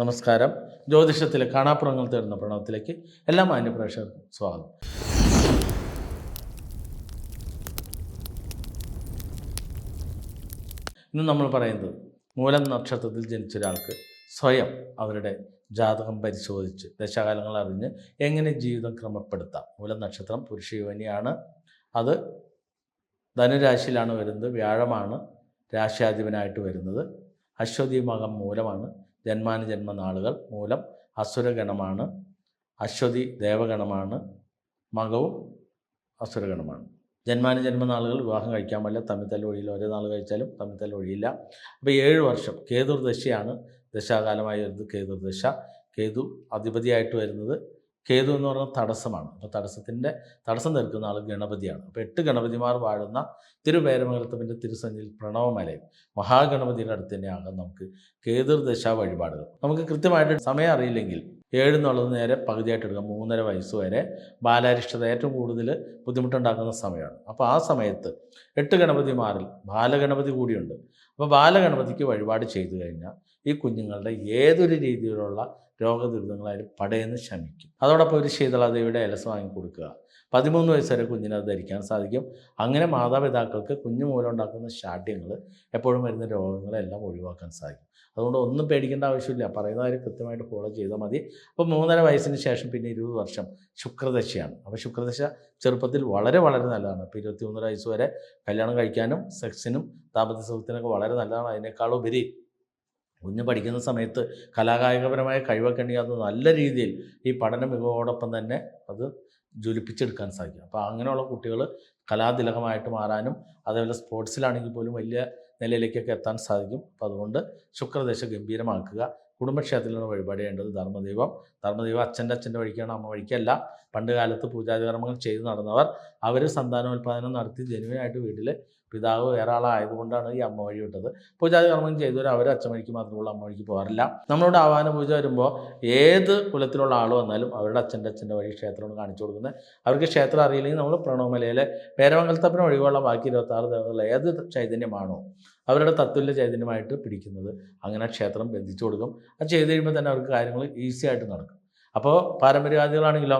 നമസ്കാരം. ജ്യോതിഷത്തിലെ കാണാപ്പുറങ്ങൾ തേടുന്ന പ്രണവത്തിലേക്ക് എല്ലാ മാന്യപ്രേക്ഷകർക്കും സ്വാഗതം. ഇന്ന് നമ്മൾ പറയുന്നത് മൂലം നക്ഷത്രത്തിൽ ജനിച്ച ഒരാൾക്ക് സ്വയം അവരുടെ ജാതകം പരിശോധിച്ച് ദശാകാലങ്ങൾ അറിഞ്ഞ് എങ്ങനെ ജീവിതം ക്രമപ്പെടുത്താം. മൂലം നക്ഷത്രം പുരുഷ യുവനിയാണ്. അത് ധനുരാശിയിലാണ് വരുന്നത്. വ്യാഴമാണ് രാശ്യാധിപനായിട്ട് വരുന്നത്. അശ്വതി മകം മൂലമാണ്. ജന്മാനുജന്മ നാളുകൾ മൂലം അസുരഗണമാണ് അശ്വതി ദേവഗണമാണ് മകവും അസുരഗണമാണ്. ജന്മാനുജന്മ നാളുകൾ വിവാഹം കഴിക്കാൻ പറ്റില്ല തമ്മിത്തല്ല ഒഴിയില്ല ഒരേ നാൾ കഴിച്ചാലും തമ്മിത്തല്ല ഒഴിയില്ല. അപ്പോൾ ഏഴ് വർഷം കേതുർദശയാണ് ദശാകാലമായി വരുന്നത് കേതുർദശ. കേതു അധിപതിയായിട്ട് വരുന്നത് കേതു എന്ന് പറഞ്ഞാൽ തടസ്സമാണ്. അപ്പോൾ തടസ്സത്തിന്റെ തടസ്സം നിൽക്കുന്ന ആൾ ഗണപതിയാണ്. അപ്പോൾ എട്ട് ഗണപതിമാർ വാഴുന്ന തിരുവേരമംഗലത്തപ്പന്റെ തിരുസന്നിൽ പ്രണവമലയും മഹാഗണപതിയുടെ അടുത്ത് തന്നെയാകാം നമുക്ക് കേതുർദശ വഴിപാടുകൾ. നമുക്ക് കൃത്യമായിട്ട് സമയം അറിയില്ലെങ്കിൽ ഏഴ് എന്നുള്ളത് നേരെ പകുതിയായിട്ട് എടുക്കാം. മൂന്നര വയസ്സ് വരെ ബാലാരിഷ്ടത ഏറ്റവും കൂടുതൽ ബുദ്ധിമുട്ടുണ്ടാക്കുന്ന സമയമാണ്. അപ്പോൾ ആ സമയത്ത് എട്ട് ഗണപതിമാരിൽ ബാലഗണപതി കൂടിയുണ്ട്. അപ്പോൾ ബാലഗണപതിക്ക് വഴിപാട് ചെയ്തു കഴിഞ്ഞാൽ ഈ കുഞ്ഞുങ്ങളുടെ ഏതൊരു രീതിയിലുള്ള രോഗദുരിതങ്ങളായാലും പടയെന്ന് ശമിക്കും. അതോടൊപ്പം ഒരു ശീതളാദേവിയുടെ ഇലസ് വാങ്ങി കൊടുക്കുക. പതിമൂന്ന് വയസ്സ് വരെ കുഞ്ഞിനെ അത് ധരിക്കാൻ സാധിക്കും. അങ്ങനെ മാതാപിതാക്കൾക്ക് കുഞ്ഞു മൂലം ഉണ്ടാക്കുന്ന ശാഠ്യങ്ങൾ എപ്പോഴും വരുന്ന രോഗങ്ങളെല്ലാം ഒഴിവാക്കാൻ സാധിക്കും. അതുകൊണ്ട് ഒന്നും പേടിക്കേണ്ട ആവശ്യമില്ല. പറയുന്ന കാര്യം കൃത്യമായിട്ട് ഫോളോ ചെയ്താൽ മതി. അപ്പോൾ മൂന്നര വയസ്സിന് ശേഷം പിന്നെ ഇരുപത് വർഷം ശുക്രദശയാണ്. അപ്പോൾ ശുക്രദശ ചെറുപ്പത്തിൽ വളരെ വളരെ നല്ലതാണ്. അപ്പോൾ ഇരുപത്തി മൂന്നര വയസ്സ് വരെ കല്യാണം കഴിക്കാനും സെക്സിനും ദാമ്പത്യ സുഖത്തിനൊക്കെ വളരെ നല്ലതാണ്. അതിനേക്കാളുപരി കുഞ്ഞ് പഠിക്കുന്ന സമയത്ത് കലാകായികപരമായ കഴിവൊക്കെ ഉണ്ടെങ്കിൽ അത് നല്ല രീതിയിൽ ഈ പഠന മികവോടൊപ്പം തന്നെ അത് ജ്വലിപ്പിച്ചെടുക്കാൻ സാധിക്കും. അപ്പോൾ അങ്ങനെയുള്ള കുട്ടികൾ കലാതിലകമായിട്ട് മാറാനും അതേപോലെ സ്പോർട്സിലാണെങ്കിൽ പോലും വലിയ നിലയിലേക്കൊക്കെ എത്താൻ സാധിക്കും. അപ്പം അതുകൊണ്ട് ശുക്രദശ ഗംഭീരമാക്കുക. കുടുംബക്ഷേത്രത്തിലാണ് വഴിപാട് ചെയ്യേണ്ടത് ധർമ്മദൈവം. ധർമ്മദൈവം അച്ഛന്റെ അച്ഛന്റെ വഴിക്കാണ് അമ്മ വഴിക്കല്ല. പണ്ട് കാലത്ത് പൂജാതി ചെയ്തു നടന്നവർ അവർ സന്താനോൽപാദനം നടത്തി ജനുവിനായിട്ട് വീട്ടിൽ പിതാവ് വേറെ ആളായതുകൊണ്ടാണ് ഈ അമ്മ വഴി വിട്ടത്. പൂജാതി കർമ്മം ചെയ്തവർ അവർ അച്ഛൻ മാത്രമുള്ള അമ്മ വഴിക്ക് പോകാറില്ല. നമ്മളോട് ആവാന പൂജ വരുമ്പോൾ ഏത് കുലത്തിലുള്ള ആൾ വന്നാലും അവരുടെ അച്ഛന്റെ അച്ഛന്റെ വഴി ക്ഷേത്രമാണ് കാണിച്ചു കൊടുക്കുന്നത്. അവർക്ക് ക്ഷേത്രം അറിയില്ലെങ്കിൽ നമ്മൾ പ്രണവമലയിലെ പേരമംഗലത്തപ്പന ഒഴിവുള്ള ബാക്കി ഇരുപത്താറ് ദേവതകൾ ഏത് ചൈതന്യമാണോ അവരുടെ തത്തുല്യ ചൈതന്യമായിട്ട് പിടിക്കുന്നത് അങ്ങനെ ക്ഷേത്രം ബന്ധിച്ചു കൊടുക്കും. അത് ചെയ്ത് കഴിയുമ്പോൾ തന്നെ അവർക്ക് കാര്യങ്ങൾ ഈസി ആയിട്ട് നടക്കും. അപ്പോൾ പാരമ്പര്യവാദികളാണെങ്കിലോ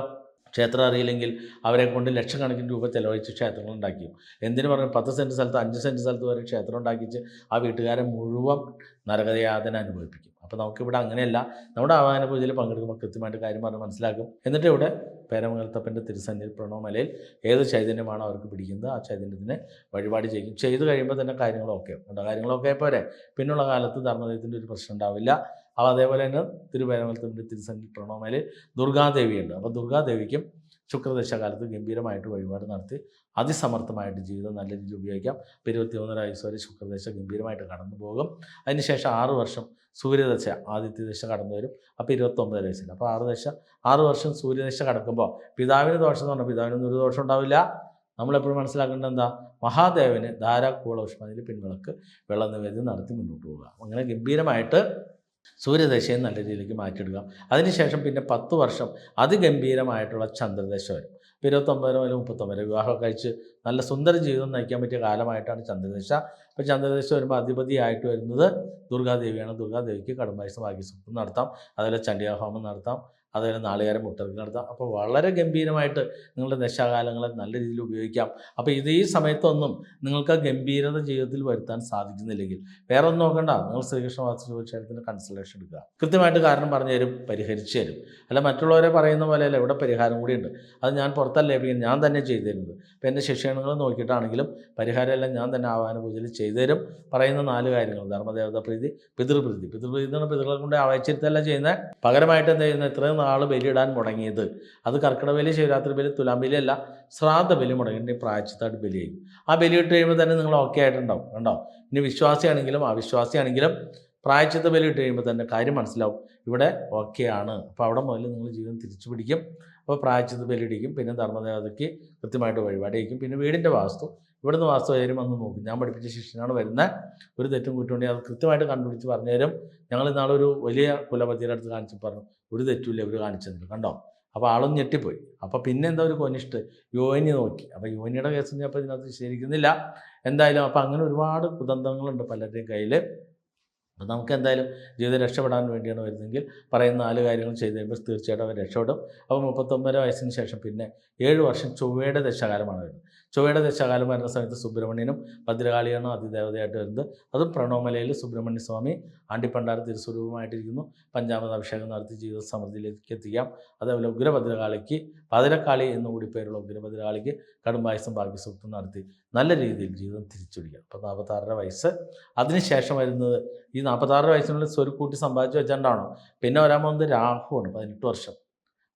ക്ഷേത്രം അറിയില്ലെങ്കിൽ അവരെ കൊണ്ട് ലക്ഷക്കണക്കിന് രൂപ ചെലവഴിച്ച് ക്ഷേത്രങ്ങൾ ഉണ്ടാക്കി. എന്തിനു പറഞ്ഞു? പത്ത് സെന്റ് സ്ഥലത്ത് അഞ്ച് സെന്റ് സ്ഥലത്ത് വരെ ക്ഷേത്രം ഉണ്ടാക്കിച്ച് ആ വീട്ടുകാരെ മുഴുവൻ നരകയാതന അനുഭവിപ്പിക്കും. അപ്പോൾ നമുക്കിവിടെ അങ്ങനെയല്ല. നമ്മുടെ ആവാഹന പൂജയിൽ പങ്കെടുക്കുമ്പോൾ കൃത്യമായിട്ട് കാര്യം പറഞ്ഞ് മനസ്സിലാക്കും. എന്നിട്ട് ഇവിടെ പേരമംഗലത്തപ്പന്റെ തിരുസന്നിൽ പ്രണവമലയിൽ ഏത് ചൈതന്യമാണോ അവർക്ക് പിടിക്കുന്നത്? ആ ചൈതന്യത്തിനെ വഴിപാട് ചെയ്യും. ചെയ്തു കഴിയുമ്പോൾ തന്നെ കാര്യങ്ങളൊക്കെ ഉണ്ട് കാര്യങ്ങളൊക്കെ പോരെ. പിന്നുള്ള കാലത്ത് ധർമ്മദൈവത്തിന്റെ ഒരു പ്രശ്നം ഉണ്ടാവില്ല. അപ്പോൾ അതേപോലെ തന്നെ തിരുപേരമംഗലത്തപ്പന്റെ തിരുസന്നിൽ പ്രണവമലയിൽ ദുർഗാദേവിയുണ്ട് അപ്പോൾ ദുർഗാദേവിക്കും ശുക്രദശകാലത്ത് ഗംഭീരമായിട്ട് വഴിപാട് നടത്തി അതിസമർത്ഥമായിട്ട് ജീവിതം നല്ല രീതിയിൽ ഉപയോഗിക്കാം. ഇരുപത്തിമൂന്നര വയസ്സ് വരെ ശുക്രദശ ഗംഭീരമായിട്ട് കടന്നു പോകും അതിനുശേഷം ആറ് വർഷം സൂര്യദശ ആദിത്യദശ കടന്നു വരും. അപ്പോൾ ഇരുപത്തൊമ്പത് വയസ്സിൽ അപ്പോൾ ആറ് ദശ ആറ് വർഷം സൂര്യദശ കടക്കുമ്പോൾ പിതാവിന് ദോഷം എന്ന് പറഞ്ഞാൽ പിതാവിനൊന്നും ഒരു ദോഷം ഉണ്ടാവില്ല. നമ്മളെപ്പോഴും മനസ്സിലാക്കേണ്ടത് എന്താ? മഹാദേവന് ധാരാകൂള ഉഷ്ണതിൽ പിൻവിളക്ക് വെള്ളം നിവേദ്യം നടത്തി മുന്നോട്ട് പോവുക. അങ്ങനെ ഗംഭീരമായിട്ട് സൂര്യദശയെ നല്ല രീതിയിലേക്ക് മാറ്റിയെടുക്കാം അതിനുശേഷം പിന്നെ പത്ത് വർഷം അതിഗംഭീരമായിട്ടുള്ള ചന്ദ്രദശ വരും. ഇപ്പോൾ ഇരുപത്തൊമ്പതിനോ അല്ലെങ്കിൽ മുപ്പത്തൊമ്പത് വരെ വിവാഹം കഴിച്ച് നല്ല സുന്ദര ജീവിതം നയിക്കാൻ പറ്റിയ കാലമായിട്ടാണ് ചന്ദ്രദേശ അപ്പോൾ ചന്ദ്രദേശ വരുമ്പോൾ അധിപതിയായിട്ട് വരുന്നത് ദുർഗാദേവിയാണ്. ദുർഗാദേവിക്ക് കടുംബായുസം ഭാഗ്യസുഖം നടത്താം. അതുപോലെ ചണ്ഡികാഹോമം നടത്താം. അതുപോലെ നാളികേരം മുട്ടവിൽ നടത്താം. അപ്പോൾ വളരെ ഗംഭീരമായിട്ട് നിങ്ങളുടെ ദശാകാലങ്ങളെ നല്ല രീതിയിൽ ഉപയോഗിക്കാം. അപ്പോൾ ഇത് ഈ സമയത്തൊന്നും നിങ്ങൾക്ക് ഗംഭീരത ജീവിതത്തിൽ വരുത്താൻ സാധിക്കുന്നില്ലെങ്കിൽ വേറെ ഒന്നും നോക്കണ്ട. നിങ്ങൾ ശ്രീകൃഷ്ണ വാസ്തുശേഷത്തിന്റെ കൺസൾട്ടേഷൻ എടുക്കുക. കൃത്യമായിട്ട് കാരണം പറഞ്ഞു തരും പരിഹരിച്ചു തരും. അല്ല മറ്റുള്ളവരെ പറയുന്ന പോലെയല്ല ഇവിടെ പരിഹാരം കൂടിയുണ്ട് അത് ഞാൻ പുറത്തല്ല ഏൽപ്പിക്കുന്നത് ഞാൻ തന്നെ ചെയ്തു തരുന്നത്. ഇപ്പോൾ എന്റെ ശിക്ഷണങ്ങൾ നോക്കിയിട്ടാണെങ്കിലും പരിഹാരമെല്ലാം ഞാൻ തന്നെ ആവാന പൂജയിൽ ചെയ്തു തരും. പറയുന്ന നാല് കാര്യങ്ങൾ. ധർമ്മദേവത പ്രീതി പിതൃപ്രീതി. പിതൃപ്രീതി എന്ന് പിതൃകളെ കൊണ്ട് ആവാച്ചിരുത്തല്ല ചെയ്യുന്നത്. പകരമായിട്ട് എന്താ ചെയ്യുന്നത്? ഇത്രയും നാൾ ബലിയിടാൻ മുടങ്ങിയത്. അത് കർക്കിടക ബലി ശിവരാത്രി ബലി തുലാം ബലി അല്ല ശ്രാദ്ധ ബലി മുടങ്ങിയിട്ട് പ്രായച്ചിത്തായിട്ട് ബലി ചെയ്യും. ആ ബലി ഇട്ട് കഴിയുമ്പോൾ തന്നെ നിങ്ങൾ ഓക്കെ ആയിട്ടുണ്ടാവും കണ്ടോ? ഇനി വിശ്വാസിയാണെങ്കിലും അവിശ്വാസിയാണെങ്കിലും പ്രായച്ചിത്ത ബലി ഇട്ട് കഴിയുമ്പോൾ തന്നെ കാര്യം മനസ്സിലാവും. ഇവിടെ ഓക്കെ ആണ്. അപ്പോൾ അവിടെ മുതൽ നിങ്ങൾ ജീവിതം തിരിച്ചു പിടിക്കും. അപ്പോൾ പ്രായച്ചിത്ത ബലി ഇടിക്കും. പിന്നെ ധർമ്മദേവതയ്ക്ക് കൃത്യമായിട്ട് വഴിപാടിയിരിക്കും പിന്നെ വീടിന്റെ വാസ്തു ഇവിടുന്ന് വാസ്തു കാര്യം വന്ന് നോക്കും. ഞാൻ പഠിപ്പിച്ച ശിഷ്യനാണ് വരുന്നത് ഒരു തെറ്റും കുറ്റമുണ്ടെങ്കിൽ അത് കൃത്യമായിട്ട് കണ്ടുപിടിച്ച് പറഞ്ഞു തരും ഞങ്ങൾ ഇന്നാളെ ഒരു വലിയ കുലപതിയുടെ അടുത്ത് കാണിച്ച് പറഞ്ഞു ഒരു തെറ്റുമില്ല ഇവർ കാണിച്ചത് കണ്ടോ? അപ്പോൾ ആളും ഞെട്ടിപ്പോയി. അപ്പോൾ പിന്നെ എന്താ ഒരു കൊനിഷ്ട് യോനി നോക്കി. അപ്പോൾ യോനിയുടെ കേസ് ഞാൻ അപ്പോൾ ഇതിനകത്ത് ശരിക്കുന്നില്ല എന്തായാലും അപ്പോൾ അങ്ങനെ ഒരുപാട് കുതന്ത്രങ്ങളുണ്ട് പലരുടെയും കയ്യിൽ അപ്പം നമുക്ക് എന്തായാലും ജീവിതം രക്ഷപ്പെടാൻ വേണ്ടിയാണ് വരുന്നതെങ്കിൽ പറയുന്ന നാല് കാര്യങ്ങൾ ചെയ്ത് കഴിയുമ്പോൾ തീർച്ചയായിട്ടും അവർ രക്ഷപ്പെടും. അപ്പോൾ മുപ്പത്തൊമ്പത് വയസ്സിന് ശേഷം പിന്നെ ഏഴ് വർഷം ചൊവ്വയുടെ ദശകാലമാണ് വരുന്നത്. ചൊവ്വയുടെ ദശകാലം വരുന്ന സമയത്ത് സുബ്രഹ്മണ്യനും ഭദ്രകാളിയാണോ അതിദേവതയായിട്ട് വരുന്നത്. അതും പ്രണോമലയിൽ സുബ്രഹ്മണ്യ സ്വാമി ആണ്ടിപ്പണ്ടാർ തിരുസ്വരൂപമായിട്ടിരിക്കുന്നു. പഞ്ചാമത് അഭിഷേകം നടത്തി ജീവിത സമൃദ്ധിയിലേക്ക് എത്തിക്കാം. അതേപോലെ ഉഗ്രഭദ്രകാളിക്ക് പതിരക്കാളി എന്നുകൂടി പേരുള്ള ഉഗ്രഭദ്രകാളിക്ക് കടുംബായസം ഭാഗ്യസൂക്തം നടത്തി. നല്ല രീതിയിൽ ജീവിതം തിരിച്ചുപിടിക്കാം അപ്പോൾ നാൽപ്പത്താറര വയസ്സ്. അതിനുശേഷം വരുന്നത് ഈ നാൽപ്പത്താറര വയസ്സിനുള്ളിൽ സ്വരുക്കൂട്ടി സമ്പാദിച്ചു വെച്ചാണ്ടാണോ? പിന്നെ വരാൻ പോകുന്നത് രാഹുവാണ് പതിനെട്ട് വർഷം.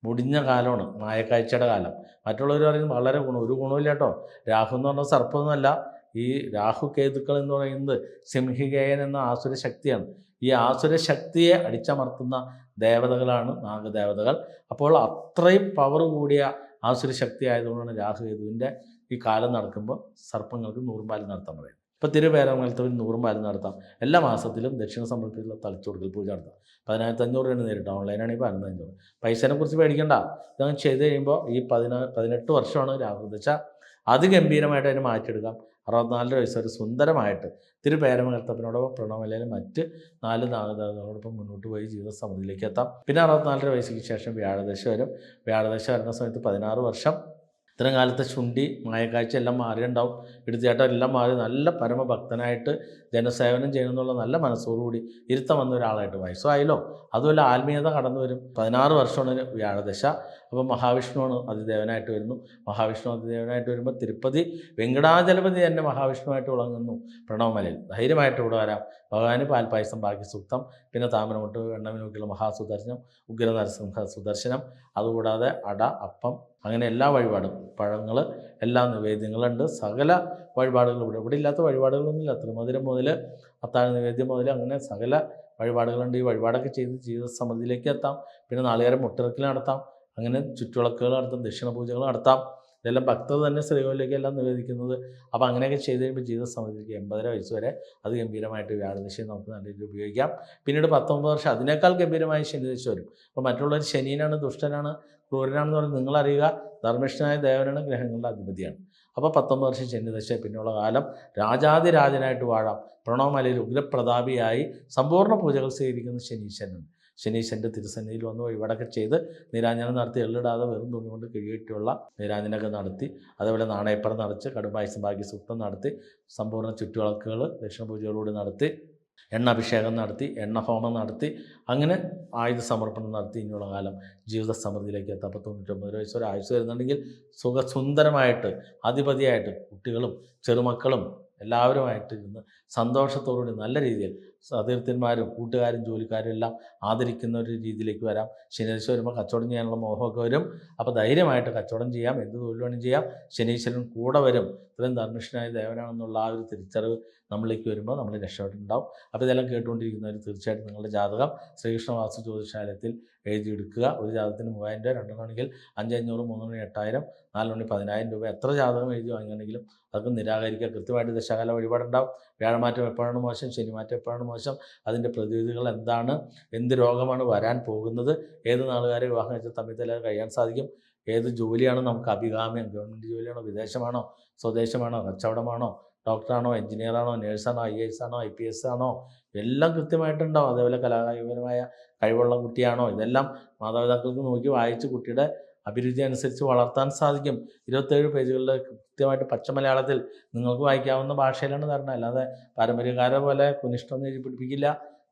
മുടിഞ്ഞ കാലമാണ് മായക്കാഴ്ചയുടെ കാലം. മറ്റുള്ളവർ പറയുന്നത് വളരെ ഗുണം ഒരു ഗുണമില്ല കേട്ടോ. രാഹു എന്ന് പറഞ്ഞാൽ സർപ്പമൊന്നുമല്ല. ഈ രാഹു കേതുക്കൾ എന്ന് പറയുന്നത് സിംഹികേയൻ എന്ന ആസുര ശക്തിയാണ്. ഈ ആസുര ശക്തിയെ അടിച്ചമർത്തുന്ന ദേവതകളാണ് നാഗദേവതകൾ. അപ്പോൾ അത്രയും പവർ കൂടിയ ആസുര ശക്തി ആയതുകൊണ്ടാണ് രാഹു കേതുവിന്റെ ഈ കാലം നടക്കുമ്പോൾ സർപ്പങ്ങൾക്ക് നൂറുമ്പാലം നടത്താൻ പറയും. ഇപ്പോൾ തിരുവേരമംഗലത്തിൽ നൂറുമ്പാലം നടത്താം. എല്ലാ മാസത്തിലും ദക്ഷിണ സമർപ്പിച്ചുള്ള തലച്ചുകൊടുക്കൽ പൂജ നടത്താം. പതിനായിരത്തി അഞ്ഞൂറ് രൂപയാണ് നേരിട്ട് ഓൺലൈനാണെങ്കിൽ പതിനൊന്ന് അഞ്ഞൂറ് പൈസേനെ കുറിച്ച് പേടിക്കണ്ട. ഇതങ്ങ് ചെയ്ത് കഴിയുമ്പോൾ ഈ പതിനാ പതിനെട്ട് വർഷമാണ് രാഹു അത് ഗംഭീരമായിട്ട് അതിനെ മാറ്റിയെടുക്കാം. അറുപത്തിനാല് വയസ്സ് വരെ സുന്ദരമായിട്ട് തിരുപേരമകർത്തപ്പനോടൊപ്പം പ്രണവലയിലെ മറ്റ് നാല് നാഗദേവതകളോടൊപ്പം മുന്നോട്ട് പോയി ജീവിത സമൃദ്ധിയിലേക്ക് എത്താം. പിന്നെ അറുപത്തിനാലര വയസ്സിന് ശേഷം വ്യാഴദശ വരും. വ്യാഴദശ വരുന്ന സമയത്ത് പതിനാറ് വർഷം ഇത്തരം കാലത്തെ ചുണ്ടി മായക്കാഴ്ച എല്ലാം മാറിയുണ്ടാവും എടുത്തിയാട്ടം എല്ലാം മാറി. നല്ല പരമഭക്തനായിട്ട് ജനസേവനം ചെയ്യണമെന്നുള്ള നല്ല മനസ്സോടുകൂടി ഇരുത്തം വന്ന ഒരാളായിട്ട് വയസ്സായാലോ അതുമല്ല ആത്മീയത കടന്നു വരും. പതിനാറ് വർഷമാണ് വ്യാഴദശ. അപ്പോൾ മഹാവിഷ്ണുവാണ് അതിദേവനായിട്ട് വരുന്നു. മഹാവിഷ്ണു അതിദേവനായിട്ട് വരുമ്പോൾ തിരുപ്പതി വെങ്കടാചലപതി തന്നെ മഹാവിഷ്ണുവായിട്ട് വിളങ്ങുന്നു. പ്രണവമലയിൽ. ധൈര്യമായിട്ട് ഇവിടെ വരാം. ഭഗവാന് പാൽപ്പായസം ബാക്കി സൂക്തം. പിന്നെ താമരമുട്ട് എണ്ണമിനോക്കിയുള്ള മഹാസുദർശനം ഉഗ്ര നരസിംഹ സുദർശനം. അതുകൂടാതെ അട അപ്പം അങ്ങനെ എല്ലാ വഴിപാടും. പഴങ്ങൾ എല്ലാ നിവേദ്യങ്ങളുണ്ട്. സകല വഴിപാടുകളും ഇവിടെ. ഇവിടെ ഇല്ലാത്ത വഴിപാടുകളൊന്നുമില്ല. തിരുമധുരം മുതൽ അത്താഴ നിവേദ്യം മുതൽ അങ്ങനെ സകല വഴിപാടുകളുണ്ട്. ഈ വഴിപാടൊക്കെ ചെയ്ത് ജീവിത സമൃദ്ധിയിലേക്ക് എത്താം. പിന്നെ നാളികേരം മുട്ടിറക്കൽ നടത്താം. അങ്ങനെ ചുറ്റുവിളക്കുകൾ നടത്താം. ദക്ഷിണ പൂജകൾ നടത്താം. ഇതെല്ലാം ഭക്തർ തന്നെ ശ്രീകോവിലേക്ക് എല്ലാം നിവേദിക്കുന്നത്. അപ്പോൾ അങ്ങനെയൊക്കെ ചെയ്ത് കഴിയുമ്പോൾ ജീവിത സമൃദ്ധിക്ക് എൺപതര വയസ്സ് വരെ അത് ഗംഭീരമായിട്ട് വ്യാഴദശയും നമുക്ക് നല്ല രീതിയിൽ ഉപയോഗിക്കാം. പിന്നീട് പത്തൊമ്പത് വർഷം അതിനേക്കാൾ ഗംഭീരമായി ശനിദശ വരും. അപ്പോൾ മറ്റുള്ളവർ ശനിയനാണ് ദുഷ്ടനാണ് ക്രൂരനാണെന്ന് പറഞ്ഞ് നിങ്ങളറിയുക. ധർമ്മിഷ്ഠനായ ദേവനാണ് ഗ്രഹങ്ങളുടെ അധിപതിയാണ്. അപ്പോൾ പത്തൊമ്പത് വർഷം ശനിദശ പിന്നെയുള്ള കാലം രാജാതിരാജനായിട്ട് വാഴാം. പ്രണവമലയിൽ ഉഗ്രപ്രതാപിയായി സമ്പൂർണ പൂജകൾ സ്വീകരിക്കുന്ന ശനീശനുണ്ട്. ശനീശ്വരന്റെ തിരുസന്നിധിയിൽ വന്ന് വഴിപാടൊക്കെ ചെയ്ത് നീരാഞ്ജനം നടത്തി എള്ളിടാതെ വെറും തുണി കൊണ്ട് കിഴിയിട്ടുള്ള നീരാഞ്ജനമൊക്കെ നടത്തി അതേപോലെ നാണയപ്പറ നടച്ച് കടുംബായുസം ഭാഗ്യസൂക്തം നടത്തി സമ്പൂർണ ചുറ്റുവിളക്കുകൾ ദക്ഷിണ പൂജകളോട് നടത്തി എണ്ണ അഭിഷേകം നടത്തി എണ്ണ ഹോമം നടത്തി അങ്ങനെ ആയുധ സമർപ്പണം നടത്തി ഇനിയുള്ള കാലം ജീവിത സമൃദ്ധിയിലേക്ക് എത്താം അപ്പോൾ തൊണ്ണൂറ്റൊമ്പത് വയസ്സ് ഒരു ആയുസ് വരുന്നുണ്ടെങ്കിൽ സുഖസുന്ദരമായിട്ട് അധിപതിയായിട്ട് കുട്ടികളും ചെറുമക്കളും എല്ലാവരുമായിട്ട് ഇരുന്ന് സന്തോഷത്തോടുകൂടി നല്ല രീതിയിൽ സതീർത്ഥന്മാരും കൂട്ടുകാരും ജോലിക്കാരും എല്ലാം ആദരിക്കുന്ന ഒരു രീതിയിലേക്ക് വരാം. ശനിയാഴ്ച വരുമ്പോൾ കച്ചവടം ചെയ്യാനുള്ള മോഹമൊക്കെ വരും. അപ്പോൾ ധൈര്യമായിട്ട് കച്ചവടം ചെയ്യാം. എന്ത് തൊഴിൽ ചെയ്യാം. ശനീശ്വരൻ കൂടെ വരും. ഇത്രയും ധർമ്മിഷ്ഠനായ ദേവനാണെന്നുള്ള ആ ഒരു തിരിച്ചറിവ് നമ്മളിലേക്ക് വരുമ്പോൾ നമ്മൾ രക്ഷപ്പെട്ടിട്ടുണ്ടാവും. അപ്പോൾ ഇതെല്ലാം കേട്ടുകൊണ്ടിരിക്കുന്നവർ തീർച്ചയായിട്ടും നിങ്ങളുടെ ജാതകം ശ്രീകൃഷ്ണ വാസ്തു ജ്യോതിഷാലയത്തിൽ എഴുതിയെടുക്കുക. ഒരു ജാതകത്തിന് മൂവായിരം രൂപ രണ്ടെണ്ണമാണെങ്കിൽ അഞ്ചഞ്ഞൂറ് മൂന്നെണ്ണി എട്ടായിരം മണി പതിനായിരം രൂപ. എത്ര ജാതകം എഴുതി വാങ്ങിയാണെങ്കിലും അതൊക്കെ നിരാകരിക്കുക. കൃത്യമായിട്ട് ദശകാല വഴിപാടുണ്ടാവും. വ്യാഴമാറ്റം എപ്പോഴാണ് മോശം? ശനിമാറ്റം എപ്പോഴാണ് മോശം? അതിന്റെ പ്രതിവിധികൾ എന്താണ്? എന്ത് രോഗമാണ് വരാൻ പോകുന്നത്? ഏത് നാളുകാരെ വിവാഹം വെച്ചാൽ തമ്മിൽ തല കഴിയാൻ സാധിക്കും? ഏത് ജോലിയാണ് നമുക്ക് അഭികാമ്യം? ഗവൺമെന്റ് ജോലിയാണോ? വിദേശമാണോ? സ്വദേശമാണോ? കച്ചവടമാണോ? ഡോക്ടറാണോ എഞ്ചിനീയറാണോ നേഴ്സാണോ ഐ എസ് ആണോ ഐ പി എസ് ആണോ എല്ലാം കൃത്യമായിട്ടുണ്ടാവും. അതേപോലെ കലാകായികപരമായ കഴിവുള്ള കുട്ടിയാണോ ഇതെല്ലാം മാതാപിതാക്കൾക്ക് നോക്കി വായിച്ച് കുട്ടിയുടെ അഭിരുചി അനുസരിച്ച് വളർത്താൻ സാധിക്കും. ഇരുപത്തേഴ് പേജുകളുടെ കൃത്യമായിട്ട് പച്ച മലയാളത്തിൽ നിങ്ങൾക്ക് വായിക്കാവുന്ന ഭാഷയിലാണ് തരണം അല്ലാതെ പാരമ്പര്യക്കാരെ പോലെ കുനിഷ്ടം എഴുതി പിടിപ്പിക്കില്ല.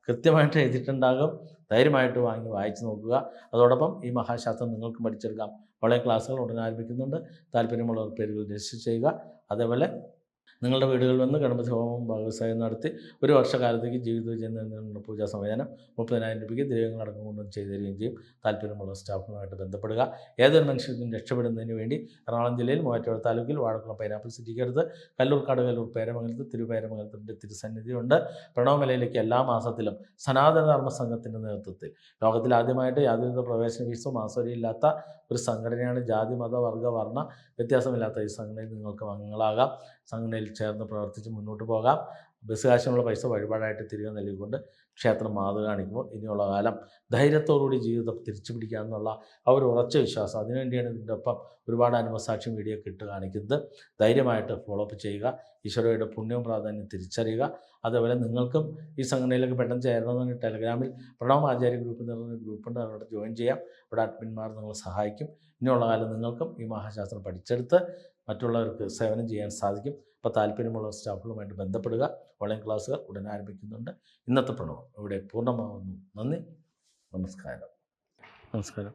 കൃത്യമായിട്ട് എഴുതിയിട്ടുണ്ടാകും. ധൈര്യമായിട്ട് വാങ്ങി വായിച്ചു നോക്കുക. അതോടൊപ്പം ഈ മഹാശാസ്ത്രം നിങ്ങൾക്ക് പഠിച്ചെടുക്കാം. ഓൺലൈൻ ക്ലാസ്സുകൾ ഉടനെ ആരംഭിക്കുന്നുണ്ട്. താല്പര്യമുള്ളവർ പേരുകൾ രജിസ്റ്റർ ചെയ്യുക. അതേപോലെ നിങ്ങളുടെ വീടുകളിൽ വന്ന് ഗണപതി ഹോമം വ്യവസായം നടത്തി ഒരു വർഷക്കാലത്തേക്ക് ജീവിത വിജയം പൂജാ സംവിധാനം. മുപ്പതിനായിരം രൂപയ്ക്ക് ദ്രവ്യങ്ങളടക്കം കൊണ്ടും ചെയ്തു തരികയും ചെയ്യും. താല്പര്യമുള്ള സ്റ്റാഫുമായിട്ട് ബന്ധപ്പെടുക. ഏതൊരു മനുഷ്യർക്കും രക്ഷപ്പെടുന്നതിന് വേണ്ടി എറണാകുളം ജില്ലയിൽ മൂവാറ്റുപുഴ താലൂക്കിൽ വാഴക്കുളം പൈനാപ്പിൾ സിറ്റിക്കടുത്ത് കല്ലൂർക്കാട് കല്ലൂർ പേരമംഗലത്ത് തിരുപേരമംഗലത്തിന്റെ തിരുസന്നിധിയുണ്ട്. പ്രണവമലയിലേക്ക് എല്ലാ മാസത്തിലും സനാതന ധർമ്മ സംഘത്തിന്റെ നേതൃത്വത്തിൽ. ലോകത്തിൽ ആദ്യമായിട്ട് യാതൊരുവിധ പ്രവേശന ഫീസോ മാസവരിയില്ലാത്ത ഒരു സംഘടനയാണ് ജാതി മത വർഗ വർണ വ്യത്യാസമില്ലാത്ത ഈ സംഘടനയിൽ നിങ്ങൾക്ക് അംഗങ്ങളാകാം. സംഘടനയിൽ ചേർന്ന് പ്രവർത്തിച്ച് മുന്നോട്ട് പോകാം. ബസ് കാശിനുള്ള പൈസ വഴിപാടായിട്ട് തിരികെ നൽകിക്കൊണ്ട് ക്ഷേത്രം മാതൃക കാണിക്കുമ്പോൾ ഇനിയുള്ള കാലം ധൈര്യത്തോടുകൂടി ജീവിതം തിരിച്ചു പിടിക്കാമെന്നുള്ള ആ ഒരു ഉറച്ച വിശ്വാസം. അതിനുവേണ്ടിയാണ് ഇതിന്റെ ഒപ്പം ഒരുപാട് അനുഭവസാക്ഷ്യം വീഡിയോ കിട്ടു കാണിക്കുന്നത്. ധൈര്യമായിട്ട് ഫോളോ അപ്പ് ചെയ്യുക. ഈശ്വരയുടെ പുണ്യവും പ്രാധാന്യം തിരിച്ചറിയുക. അതേപോലെ നിങ്ങൾക്കും ഈ സംഘടനയിലേക്ക് പെട്ടെന്ന് ചേരണമെന്ന് ടെലഗ്രാമിൽ പ്രണവ് ആചാര്യ ഗ്രൂപ്പ് എന്ന് പറഞ്ഞ ഗ്രൂപ്പുണ്ട് അവിടെ ജോയിൻ ചെയ്യാം. അവിടെ അഡ്മിന്മാർ നിങ്ങളെ സഹായിക്കും. ഇനിയുള്ള കാലം നിങ്ങൾക്കും ഈ മഹാശാസ്ത്രം പഠിച്ചെടുത്ത് മറ്റുള്ളവർക്ക് സേവനം ചെയ്യാൻ സാധിക്കും. അപ്പോൾ താല്പര്യമുള്ള സ്റ്റാഫുകളുമായിട്ട് ബന്ധപ്പെടുക. ഓൺലൈൻ ക്ലാസ്സുകൾ ഉടൻ ആരംഭിക്കുന്നുണ്ട്. ഇന്നത്തെ പ്രണവം ഇവിടെ പൂർണമാകുന്നു നന്ദി. നമസ്കാരം. നമസ്കാരം.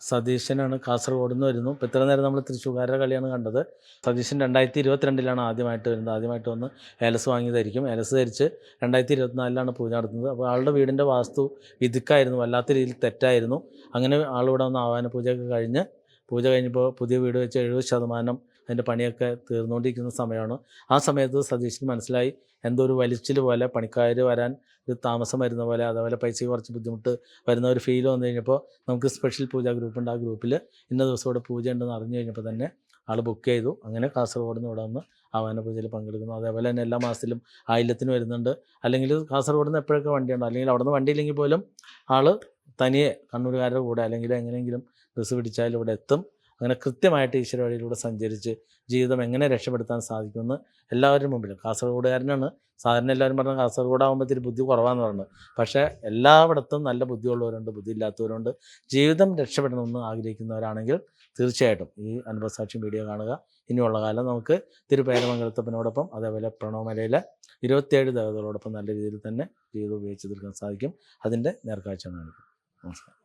സതീശനാണ് കാസർഗോഡ് നിന്ന് വരുന്നു. ഇപ്പോൾ ഇത്ര നേരം നമ്മൾ തൃശ്ശൂർക്കാരുടെ കളിയാണ് കണ്ടത്. സതീശൻ രണ്ടായിരത്തി ഇരുപത്തിരണ്ടിലാണ് ആദ്യമായിട്ട് വരുന്നത്. ആദ്യമായിട്ട് വന്ന് ഏലസ് വാങ്ങിയതായിരിക്കും. ഏലസ് ധരിച്ച് രണ്ടായിരത്തി ഇരുപത്തിനാലിലാണ് പൂജ നടത്തുന്നത്. അപ്പോൾ ആളുടെ വീടിന്റെ വാസ്തു വിധിക്കായിരുന്നു വല്ലാത്ത രീതിയിൽ തെറ്റായിരുന്നു. അങ്ങനെ ആളിവിടെ വന്ന് ആവാന പൂജയൊക്കെ കഴിഞ്ഞ് പൂജ കഴിഞ്ഞപ്പോൾ പുതിയ വീട് വെച്ച് എഴുപത് ശതമാനം അതിന്റെ പണിയൊക്കെ തീർന്നുകൊണ്ടിരിക്കുന്ന സമയമാണ്. ആ സമയത്ത് സതീഷിന് മനസ്സിലായി എന്തോ ഒരു വലിച്ചിൽ പോലെ പണിക്കാർ വരാൻ ഒരു താമസം വരുന്ന പോലെ അതേപോലെ പൈസയ്ക്ക് കുറച്ച് ബുദ്ധിമുട്ട് വരുന്ന ഒരു ഫീൽ വന്നു കഴിഞ്ഞപ്പോൾ നമുക്ക് സ്പെഷ്യൽ പൂജ ഗ്രൂപ്പുണ്ട് ആ ഗ്രൂപ്പിൽ ഇന്ന ദിവസം ഇവിടെ പൂജ ഉണ്ടെന്ന് അറിഞ്ഞു കഴിഞ്ഞപ്പോൾ തന്നെ ആൾ ബുക്ക് ചെയ്തു. അങ്ങനെ കാസർഗോഡ് നിന്ന് ഇവിടെ വന്ന് ആവാന പൂജയിൽ പങ്കെടുക്കുന്നു. അതേപോലെ തന്നെ എല്ലാ മാസത്തിലും ആയില്യത്തിന് വരുന്നുണ്ട്. അല്ലെങ്കിൽ കാസർഗോഡ് നിന്ന് എപ്പോഴൊക്കെ വണ്ടിയുണ്ട്? അല്ലെങ്കിൽ അവിടെ നിന്ന് വണ്ടിയില്ലെങ്കിൽ പോലും ആൾ തനിയെ കണ്ണൂരുകാരുടെ കൂടെ അല്ലെങ്കിൽ എങ്ങനെയെങ്കിലും ബസ് പിടിച്ചാൽ ഇവിടെ എത്തും. അങ്ങനെ കൃത്യമായിട്ട് ഈശ്വര വഴിയിലൂടെ സഞ്ചരിച്ച് ജീവിതം എങ്ങനെ രക്ഷപ്പെടുത്താൻ സാധിക്കുമെന്ന് എല്ലാവരും മുമ്പിലും. കാസർഗോഡുകാരനാണ്. സാധാരണ എല്ലാവരും പറഞ്ഞാൽ കാസർഗോഡ് ആകുമ്പോൾ ഇത്തിരി ബുദ്ധി കുറവാന്ന് പറയുന്നത് പക്ഷേ എല്ലായിടത്തും നല്ല ബുദ്ധിയുള്ളവരുണ്ട് ബുദ്ധിയില്ലാത്തവരുണ്ട്. ജീവിതം രക്ഷപ്പെടണമെന്ന് ആഗ്രഹിക്കുന്നവരാണെങ്കിൽ തീർച്ചയായിട്ടും ഈ അനുഭവസാക്ഷി വീഡിയോ കാണുക. ഇനിയുള്ള കാലം നമുക്ക് തിരുപ്പേരമംഗലത്തപ്പനോടൊപ്പം അതേപോലെ പ്രണവമലയിലെ ഇരുപത്തിയേഴ് ദേവതകളോടൊപ്പം നല്ല രീതിയിൽ തന്നെ ജീവിതം ഉപയോഗിച്ച് തീർക്കാൻ സാധിക്കും. അതിന്റെ നേർക്കാഴ്ച കാണിക്കും നമസ്കാരം.